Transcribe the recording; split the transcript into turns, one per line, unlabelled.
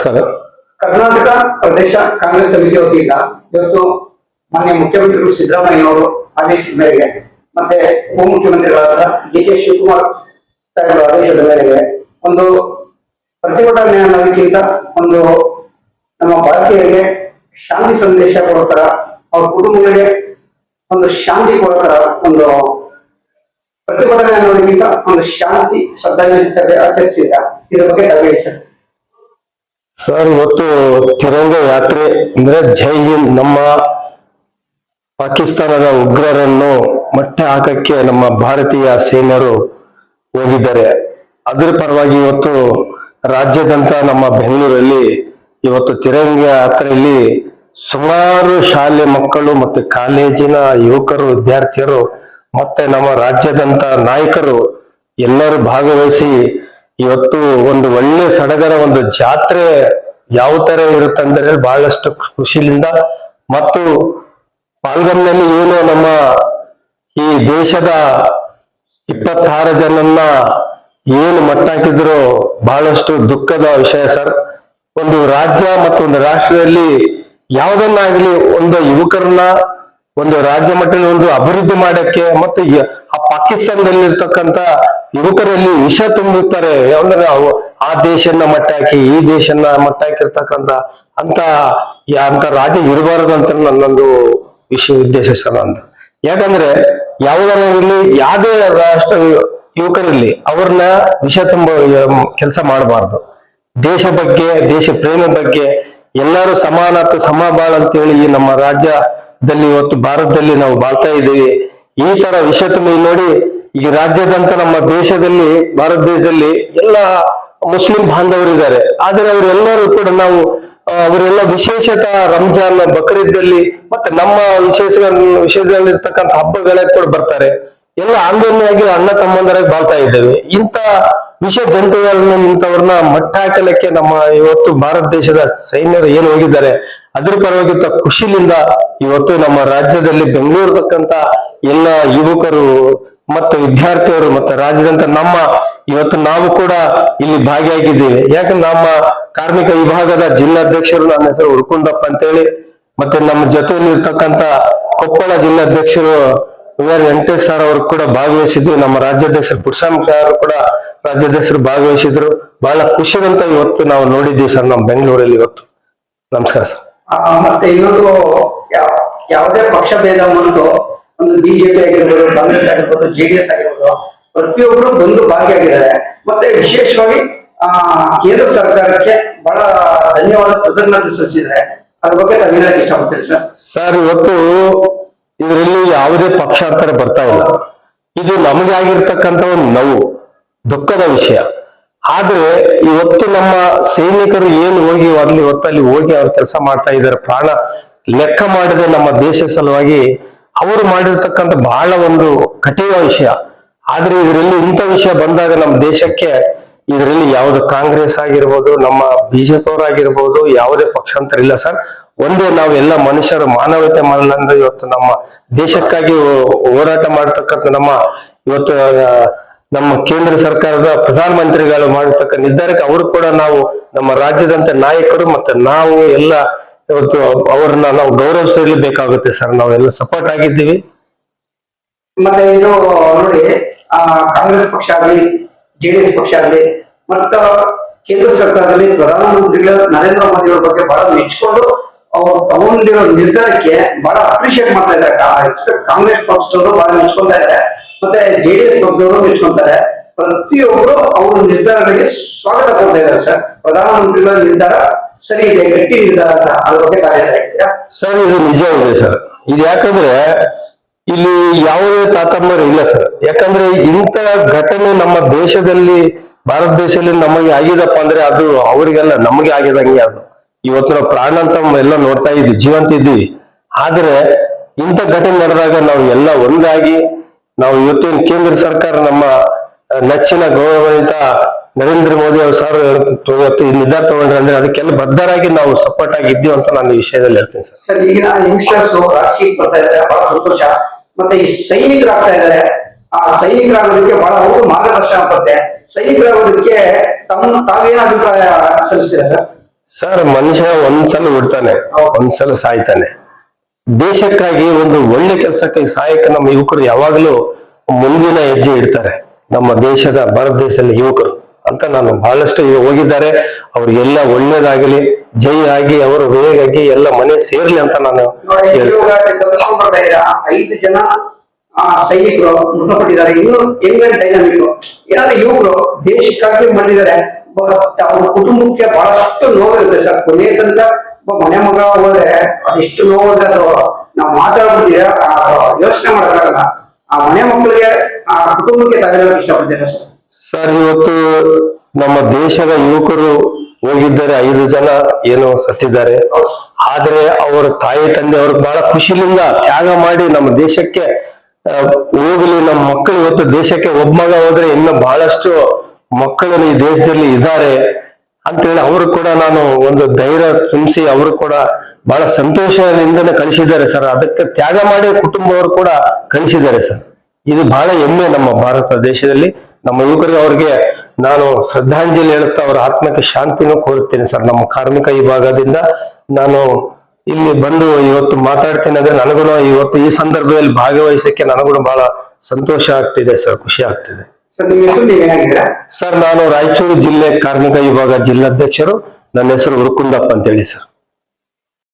ನಮಸ್ಕಾರ.
ಕರ್ನಾಟಕ ಪ್ರದೇಶ ಕಾಂಗ್ರೆಸ್ ಸಮಿತಿ ವತಿಯಿಂದ ಇವತ್ತು ಮಾನ್ಯ ಮುಖ್ಯಮಂತ್ರಿಗಳು ಸಿದ್ದರಾಮಯ್ಯನವರು ಆದೇಶದ ಮೇರೆಗೆ ಮತ್ತೆ ಉಪಮುಖ್ಯಮಂತ್ರಿಗಳಾದ ಡಿ ಕೆ ಶಿವಕುಮಾರ್ ಸಾಹೇಬರ ಆದೇಶದ ಮೇರೆಗೆ ಒಂದು ಪ್ರತಿಭಟನೆ ಅನ್ನೋದಕ್ಕಿಂತ ಒಂದು ನಮ್ಮ ಭಾರತೀಯರಿಗೆ ಶಾಂತಿ ಸಂದೇಶ ಕೊಡೋ ತರ ಅವ್ರ ಕುಟುಂಬಗಳಿಗೆ ಒಂದು ಶಾಂತಿ ಕೊಡೋ ತರ ಒಂದು ಪ್ರತಿಭಟನೆ ಅನ್ನೋದಕ್ಕಿಂತ ಒಂದು ಶಾಂತಿ ಶ್ರದ್ಧಾಂಜಲಿ ಸಭೆ ಆಚರಿಸಿದ ಇದ್ರ ಬಗ್ಗೆ ಸರ್,
ಇವತ್ತು ತಿರಂಗ ಯಾತ್ರೆ ಅಂದ್ರೆ ಜೈ ಹಿಂದ್. ನಮ್ಮ ಪಾಕಿಸ್ತಾನದ ಉಗ್ರರನ್ನು ಮಟ್ಟ ಹಾಕಕ್ಕೆ ನಮ್ಮ ಭಾರತೀಯ ಸೇನರು ಹೋಗಿದ್ದಾರೆ. ಅದರ ಪರವಾಗಿ ಇವತ್ತು ರಾಜ್ಯದಂತ ನಮ್ಮ ಬೆಂಗಳೂರಲ್ಲಿ ಇವತ್ತು ತಿರಂಗ ಯಾತ್ರೆಯಲ್ಲಿ ಸುಮಾರು ಶಾಲೆ ಮಕ್ಕಳು ಮತ್ತೆ ಕಾಲೇಜಿನ ಯುವಕರು, ವಿದ್ಯಾರ್ಥಿಯರು ಮತ್ತೆ ನಮ್ಮ ರಾಜ್ಯದಂತ ನಾಯಕರು ಎಲ್ಲರೂ ಭಾಗವಹಿಸಿ ಇವತ್ತು ಒಂದು ಒಳ್ಳೆ ಸಡಗರ ಒಂದು ಜಾತ್ರೆ ಯಾವ ತರ ಇರುತ್ತಂದ್ರೆ ಬಹಳಷ್ಟು ಖುಷಿಲಿಂದ ಮತ್ತು ಪಾಲ್ಗಮ್ನಲ್ಲಿ ಏನು ನಮ್ಮ ಈ ದೇಶದ ಇಪ್ಪತ್ತಾರು ಜನನ್ನ ಏನು ಮಟ್ಟಾಕಿದ್ರು ಬಹಳಷ್ಟು ದುಃಖದ ವಿಷಯ ಸರ್. ಒಂದು ರಾಜ್ಯ ಮತ್ತು ಒಂದು ರಾಷ್ಟ್ರದಲ್ಲಿ ಯಾವುದನ್ನಾಗಲಿ ಒಂದು ಯುವಕರನ್ನ ಒಂದು ರಾಜ್ಯ ಮಟ್ಟದಲ್ಲಿ ಒಂದು ಅಭಿವೃದ್ಧಿ ಮಾಡಕ್ಕೆ ಮತ್ತು ಯ- ಆ ಪಾಕಿಸ್ತಾನದಲ್ಲಿ ಇರ್ತಕ್ಕಂತ ಯುವಕರಲ್ಲಿ ವಿಷ ತುಂಬುತ್ತಾರೆ. ಅಂದ್ರೆ ಆ ದೇಶನ ಮಟ್ಟಾಕಿ, ಈ ದೇಶನ ಮಟ್ಟಾಕಿರ್ತಕ್ಕಂತ ಅಂತ ಯಾ- ಅಂತ ರಾಜ್ಯ ಇರಬಾರದು ಅಂತ ನನ್ನೊಂದು ವಿಷಯ ಉದ್ದೇಶ ಸರ್ ಅಂತ. ಯಾಕಂದ್ರೆ ಯಾವುದರಲ್ಲಿ ಯಾವುದೇ ರಾಷ್ಟ್ರ ಯುವಕರಲ್ಲಿ ಅವ್ರನ್ನ ವಿಷ ತುಂಬ ಕೆಲಸ ಮಾಡಬಾರ್ದು. ದೇಶ ಬಗ್ಗೆ, ದೇಶ ಪ್ರೇಮ ಬಗ್ಗೆ ಎಲ್ಲರೂ ಸಮಾನತೆ ಸಮಬಾಳ ಅಂತ ಹೇಳಿ ಈ ನಮ್ಮ ರಾಜ್ಯದಲ್ಲಿ ಇವತ್ತು ಭಾರತದಲ್ಲಿ ನಾವು ಬಾಳ್ತಾ ಇದ್ದೀವಿ. ಈ ತರ ವಿಷ ತುಂಬಿ ನೋಡಿ ಈ ರಾಜ್ಯದಂತ ನಮ್ಮ ದೇಶದಲ್ಲಿ, ಭಾರತ ದೇಶದಲ್ಲಿ ಎಲ್ಲ ಮುಸ್ಲಿಂ ಬಾಂಧವರಿದ್ದಾರೆ. ಆದರೆ ಅವರೆಲ್ಲರೂ ಕೂಡ ನಾವು ಅವರೆಲ್ಲ ವಿಶೇಷತ ರಂಜಾನ್ ಬಕ್ರೀದಲ್ಲಿ ಮತ್ತೆ ನಮ್ಮ ವಿಶೇಷ ವಿಷಯದಲ್ಲಿರ್ತಕ್ಕಂಥ ಹಬ್ಬಗಳೇ ಕೂಡ ಬರ್ತಾರೆ. ಎಲ್ಲ ಆಂದೋಲನೆಯಾಗಿ ಅಣ್ಣ ತಮ್ಮಂದರಾಗಿ ಬಾಳ್ತಾ ಇದ್ದೇವೆ. ಇಂಥ ವಿಷ ಜಂತುಗಳನ್ನ ಇಂಥವ್ರನ್ನ ಮಟ್ಟ ಹಾಕಲಿಕ್ಕೆ ನಮ್ಮ ಇವತ್ತು ಭಾರತ ದೇಶದ ಸೈನ್ಯರು ಏನು ಹೋಗಿದ್ದಾರೆ? ಅದ್ರ ಪರವಾಗಿದ್ದ ಖುಷಿಲಿಂದ ಇವತ್ತು ನಮ್ಮ ರಾಜ್ಯದಲ್ಲಿ ಬೆಂಗಳೂರು ತಕ್ಕಂತ ಎಲ್ಲ ಯುವಕರು ಮತ್ತು ವಿದ್ಯಾರ್ಥಿಯವರು ಮತ್ತು ರಾಜ್ಯದಂತ ನಮ್ಮ ಇವತ್ತು ನಾವು ಕೂಡ ಇಲ್ಲಿ ಭಾಗಿಯಾಗಿದ್ದೀವಿ. ಯಾಕಂದ್ರೆ ನಮ್ಮ ಕಾರ್ಮಿಕ ವಿಭಾಗದ ಜಿಲ್ಲಾಧ್ಯಕ್ಷರು ನನ್ನ ಹೆಸರು ಉಳ್ಕುಂದಪ್ಪ ಅಂತೇಳಿ, ಮತ್ತೆ ನಮ್ಮ ಜೊತೆಯಲ್ಲಿ ಇರ್ತಕ್ಕಂತ ಕೊಪ್ಪಳ ಜಿಲ್ಲಾಧ್ಯಕ್ಷರು ವಿ.ಆರ್ ವೆಂಕಟೇಶ್ ಸರ್ ಅವರು ಕೂಡ ಭಾಗವಹಿಸಿದ್ರು, ನಮ್ಮ ರಾಜ್ಯಾಧ್ಯಕ್ಷರು ಪುರುಷಾಮ್ ಅವರು ಕೂಡ ರಾಜ್ಯಾಧ್ಯಕ್ಷರು ಭಾಗವಹಿಸಿದ್ರು. ಬಹಳ ಖುಷಿಯಂತ ಇವತ್ತು ನಾವು ನೋಡಿದ್ದೀವಿ ಸರ್ ನಮ್ಮ ಬೆಂಗಳೂರಲ್ಲಿ ಇವತ್ತು. ನಮಸ್ಕಾರ ಸರ್
ಮತ್ತೆ ಇನ್ನೊಂದು ಯಾವ- ಯಾವುದೇ ಪಕ್ಷ ಭೇದ ಒಂದು ಬಿಜೆಪಿ ಆಗಿರ್ಬೋದು, ಕಾಂಗ್ರೆಸ್ ಆಗಿರ್ಬೋದು ಜೆಡಿಎಸ್ ಆಗಿರ್ಬೋದು ಪ್ರತಿಯೊಬ್ಬರು ಬಂದು ಭಾಗಿಯಾಗಿದ್ದಾರೆ. ಮತ್ತೆ ವಿಶೇಷವಾಗಿ, ಆ, ಕೇಂದ್ರ ಸರ್ಕಾರಕ್ಕೆ ಬಹಳ ಧನ್ಯವಾದ ಕೃತಜ್ಞತೆ ಸಲ್ಲಿಸಿದ್ರೆ ಅದ್ರ ಬಗ್ಗೆ ಹೇಳಕ್ ಇಷ್ಟಪಡ್ತೀರಿ ಸರ್?
ಸರ್, ಇವತ್ತು ಇದರಲ್ಲಿ ಯಾವುದೇ ಪಕ್ಷಾಂತರ ಬರ್ತಾ ಇಲ್ಲ. ಇದು ನಮಗೆ ಆಗಿರ್ತಕ್ಕಂಥ ಒಂದು ನೋವು, ದುಃಖದ ವಿಷಯ. ಆದ್ರೆ ಇವತ್ತು ನಮ್ಮ ಸೈನಿಕರು ಏನು ಹೋಗಿ ಅಲ್ಲಿ ಹೊತ್ತಲ್ಲಿ ಹೋಗಿ ಅವ್ರ ಕೆಲಸ ಮಾಡ್ತಾ ಇದ್ದಾರೆ, ಪ್ರಾಣ ಲೆಕ್ಕ ಮಾಡದೆ ನಮ್ಮ ದೇಶ ಸಲುವಾಗಿ, ಅವರು ಮಾಡಿರ್ತಕ್ಕಂಥ ಬಹಳ ಒಂದು ಕಠಿಣ ವಿಷಯ. ಆದ್ರೆ ಇದರಲ್ಲಿ ಇಂಥ ವಿಷಯ ಬಂದಾಗ ನಮ್ಮ ದೇಶಕ್ಕೆ ಇದರಲ್ಲಿ ಯಾವುದು ಕಾಂಗ್ರೆಸ್ ಆಗಿರ್ಬೋದು, ನಮ್ಮ ಬಿಜೆಪಿ ಅವರಾಗಿರ್ಬೋದು ಯಾವುದೇ ಪಕ್ಷಾಂತರ ಇಲ್ಲ ಸರ್. ಒಂದೇ ನಾವು ಎಲ್ಲ ಮನುಷ್ಯರು ಮಾನವತೆ ಮಾಡಲಂದ್ರೆ ಇವತ್ತು ನಮ್ಮ ದೇಶಕ್ಕಾಗಿ ಹೋರಾಟ ಮಾಡತಕ್ಕಂಥ ನಮ್ಮ ಇವತ್ತು ನಮ್ಮ ಕೇಂದ್ರ ಸರ್ಕಾರದ ಪ್ರಧಾನಮಂತ್ರಿಗಳು ಮಾಡತಕ್ಕ ನಿರ್ಧಾರಕ್ಕೆ ಅವರು ಕೂಡ ನಾವು ನಮ್ಮ ರಾಜ್ಯದಂತ ನಾಯಕರು ಮತ್ತೆ ನಾವು ಎಲ್ಲ ಇವತ್ತು ಅವ್ರನ್ನ ನಾವು ಗೌರವಿಸಲೇಬೇಕಾಗುತ್ತೆ ಸರ್. ನಾವೆಲ್ಲ ಸಪೋರ್ಟ್ ಆಗಿದ್ದೀವಿ.
ಮತ್ತೆ ಇದು ನೋಡಿ ಕಾಂಗ್ರೆಸ್ ಪಕ್ಷ ಆಗಲಿ ಜೆಡಿಎಸ್ ಪಕ್ಷ ಆಗಲಿ, ಮತ್ತ ಕೇಂದ್ರ ಸರ್ಕಾರದಲ್ಲಿ ಪ್ರಧಾನಮಂತ್ರಿಗಳ ನರೇಂದ್ರ ಮೋದಿ ಅವರ ಬಗ್ಗೆ ಬಹಳ ಮೆಚ್ಕೊಂಡು ಅವ್ರು ತಗೊಂಡಿರೋ ನಿರ್ಧಾರಕ್ಕೆ ಬಹಳ ಅಪ್ರಿಶಿಯೇಟ್ ಮಾಡ್ತಾ ಇದ್ದಾರೆ. ಕಾಂಗ್ರೆಸ್ ಪಕ್ಷದವರು ಬಹಳ ಮೆಚ್ಕೊಂತಾ ಇದ್ದಾರೆ. ಮತ್ತೆ ಜೆಡಿಎಸ್ ಪಕ್ಷದವರು ಮೆಚ್ಕೊಂತಾರೆ ಪ್ರತಿಯೊಬ್ಬರು ಅವ್ರ ನಿರ್ಧಾರಗಳಿಗೆ ಸ್ವಾಗತ ಕೊಡ್ತಾ ಇದ್ದಾರೆ ಸರ್. ಪ್ರಧಾನಮಂತ್ರಿಗಳ ನಿರ್ಧಾರ ಸರಿ ಇದೆ, ಗಟ್ಟಿ ನಿರ್ಧಾರ ಅಂತ ಅದ್ರ ಬಗ್ಗೆ
ಸರ್, ಇದು ನಿಜ ಇದೆ ಸರ್. ಇದು ಯಾಕಂದ್ರೆ ಇಲ್ಲಿ ಯಾವುದೇ ತಾತಮ್ಮರು ಇಲ್ಲ ಸರ್. ಯಾಕಂದ್ರೆ ಇಂಥ ಘಟನೆ ನಮ್ಮ ದೇಶದಲ್ಲಿ, ಭಾರತ ದೇಶದಲ್ಲಿ ನಮಗೆ ಆಗಿದಪ್ಪ ಅಂದ್ರೆ ಅದು ಅವರಿಗೆಲ್ಲ, ನಮಗೆ ಆಗಿದಂಗೆ ಅದು. ಇವತ್ತು ನಾವು ಪ್ರಾಣ ಅಂತ ಎಲ್ಲ ನೋಡ್ತಾ ಇದ್ವಿ ಜೀವಂತ ಇದ್ವಿ ಆದ್ರೆ ಇಂಥ ಘಟನೆ ನಡೆದಾಗ ನಾವು ಎಲ್ಲ ಒಂದಾಗಿ ನಾವು ಇವತ್ತಿನ ಕೇಂದ್ರ ಸರ್ಕಾರ ನಮ್ಮ ನೆಚ್ಚಿನ ಗೌರವಾನ್ವಿತ ನರೇಂದ್ರ ಮೋದಿ ಅವರು ಸರ್ ಇವತ್ತು ಈ ನಿರ್ಧಾರ ತಗೊಂಡ್ರೆ ಅಂದ್ರೆ ಅದಕ್ಕೆಲ್ಲ ಬದ್ಧರಾಗಿ ನಾವು ಸಪೋರ್ಟ್ ಆಗಿದ್ದೀವಿ ಅಂತ ನಾನು ಈ ವಿಷಯದಲ್ಲಿ ಹೇಳ್ತೀನಿ ಸರ್.
ಸರ್ ಈಗ ಯಂಗ್ಸ್ಟರ್ಸ್ ರಾಜಕೀಯಕ್ಕೆ ಬರ್ತಾ ಇದ್ದಾರೆ ಬಹಳ ಸಂತೋಷ. ಮತ್ತೆ ಈ ಸೈನಿಕರಾಗ್ತಾ ಇದ್ದಾರೆ ಆ ಸೈನಿಕರಾಗೋದಕ್ಕೆ ಬಹಳ ಅವರು ಮಾರ್ಗದರ್ಶನ ಬರುತ್ತೆ ಸೈನಿಕರಾಗೋದಕ್ಕೆ ತಮ್ಮ ತಾವೇನ ಅಭಿಪ್ರಾಯ ಸಲ್ಲಿಸ್ತೀರಾ ಸರ್?
ಸರ್ ಮನುಷ್ಯ ಒಂದ್ಸಲ ಹುಡ್ತಾನೆ ಒಂದ್ಸಲ ಸಾಯ್ತಾನೆ. ದೇಶಕ್ಕಾಗಿ ಒಂದು ಒಳ್ಳೆ ಕೆಲಸಕ್ಕೆ ಸಹಾಯಕ ನಮ್ಮ ಯುವಕರು ಯಾವಾಗಲೂ ಮುಂದಿನ ಹೆಜ್ಜೆ ಇಡ್ತಾರೆ. ನಮ್ಮ ದೇಶದ ಭಾರತ ದೇಶದಲ್ಲಿ ಯುವಕರು ಅಂತ ನಾನು ಬಹಳಷ್ಟು ಹೋಗಿದ್ದಾರೆ. ಅವ್ರಿಗೆಲ್ಲ ಒಳ್ಳೇದಾಗಲಿ ಜೈ ಆಗಿ ಅವರು ವೇಗಾಗಿ ಎಲ್ಲ ಮನೆ ಸೇರ್ಲಿ ಅಂತ ನಾನು
ಐದು ಜನ ಆ, ಸೈನಿಕರು ಮೃತಪಟ್ಟಿದ್ದಾರೆ. ಇನ್ನು ಹೆಂಗ ಡೈನಾಮಿಕ್ ಏನಾದ್ರೆ ಯುವಕರು ದೇಶಕ್ಕಾಗಿ ಮಾಡಿದ್ದಾರೆ ಅವ್ರ ಕುಟುಂಬಕ್ಕೆ ಬಹಳಷ್ಟು ನೋವಿರುತ್ತೆ ಸರ್. ಕೊನೆಯ ತನಕ ಒಬ್ಬ ಮನೆ ಮಗ ಹೋದ್ರೆ ಅದೆಷ್ಟು ನೋವಿದೆ ಅದು ನಾವು ಮಾತಾಡ್ಬಿಟ್ಟಿದ್ರೆ ಯೋಚನೆ ಮಾಡೋಕ್ಕಾಗಲ್ಲ. ಆ ಮನೆ ಮಕ್ಕಳಿಗೆ ಆ ಕುಟುಂಬಕ್ಕೆ ತಗೊಳ್ಳೋಕೆ ಇಷ್ಟಪಡ್ತಾರೆ ಸರ್?
ಇವತ್ತು ನಮ್ಮ ದೇಶದ ಯುವಕರು ಹೋಗಿದ್ದಾರೆ ಐದು ಜನ ಏನು ಸತ್ತಿದ್ದಾರೆ. ಆದ್ರೆ ಅವರ ತಾಯಿ ತಂದೆ ಅವ್ರ ಬಹಳ ಖುಷಿಲಿಂದ ತ್ಯಾಗ ಮಾಡಿ ನಮ್ಮ ದೇಶಕ್ಕೆ ಹೋಗಲಿ ಹೋಗ್ಲಿ. ನಮ್ಮ ಮಕ್ಕಳು ಇವತ್ತು ದೇಶಕ್ಕೆ ಒಬ್ಬ ಮಗ ಹೋದ್ರೆ ಇನ್ನು ಬಹಳಷ್ಟು ಮಕ್ಕಳು ಈ ದೇಶದಲ್ಲಿ ಇದ್ದಾರೆ. ಅಂತೇಳಿ ಅವರು ಕೂಡ ನಾನು ಒಂದು ಧೈರ್ಯ ತುಂಬಿಸಿ ಅವರು ಕೂಡ ಬಹಳ ಸಂತೋಷದಿಂದನೇ ಕಳಿಸಿದ್ದಾರೆ ಸರ್. ಅದಕ್ಕೆ ತ್ಯಾಗ ಮಾಡಿ ಕುಟುಂಬವರು ಕೂಡ ಕಳಿಸಿದ್ದಾರೆ ಸರ್. ಇದು ಬಹಳ ಹೆಮ್ಮೆ ನಮ್ಮ ಭಾರತ ದೇಶದಲ್ಲಿ. ನಮ್ಮ ಯುವಕರಿಗೆ ಅವ್ರಿಗೆ ನಾನು ಶ್ರದ್ಧಾಂಜಲಿ ಹೇಳುತ್ತಾ ಅವರ ಆತ್ಮಕ್ಕೆ ಶಾಂತಿನೂ ಕೋರುತ್ತೇನೆ ಸರ್. ನಮ್ಮ ಕಾರ್ಮಿಕ ವಿಭಾಗದಿಂದ ನಾನು ಇಲ್ಲಿ ಬಂದು ಇವತ್ತು ಮಾತಾಡ್ತೇನೆ ಅಂದ್ರೆ ನನಗೂ ಇವತ್ತು ಈ ಸಂದರ್ಭದಲ್ಲಿ ಭಾಗವಹಿಸಕ್ಕೆ ನನಗೂ ಬಹಳ ಸಂತೋಷ ಆಗ್ತಿದೆ ಸರ್, ಖುಷಿ ಆಗ್ತಿದೆ. ಸರ್ ನಾನು ರಾಯಚೂರು ಜಿಲ್ಲೆ ಕಾರ್ಮಿಕ ವಿಭಾಗ ಜಿಲ್ಲಾಧ್ಯಕ್ಷರು. ನನ್ನ ಹೆಸರು ಹುರುಕುಂದಪ್ಪ ಅಂತೇಳಿ ಸರ್.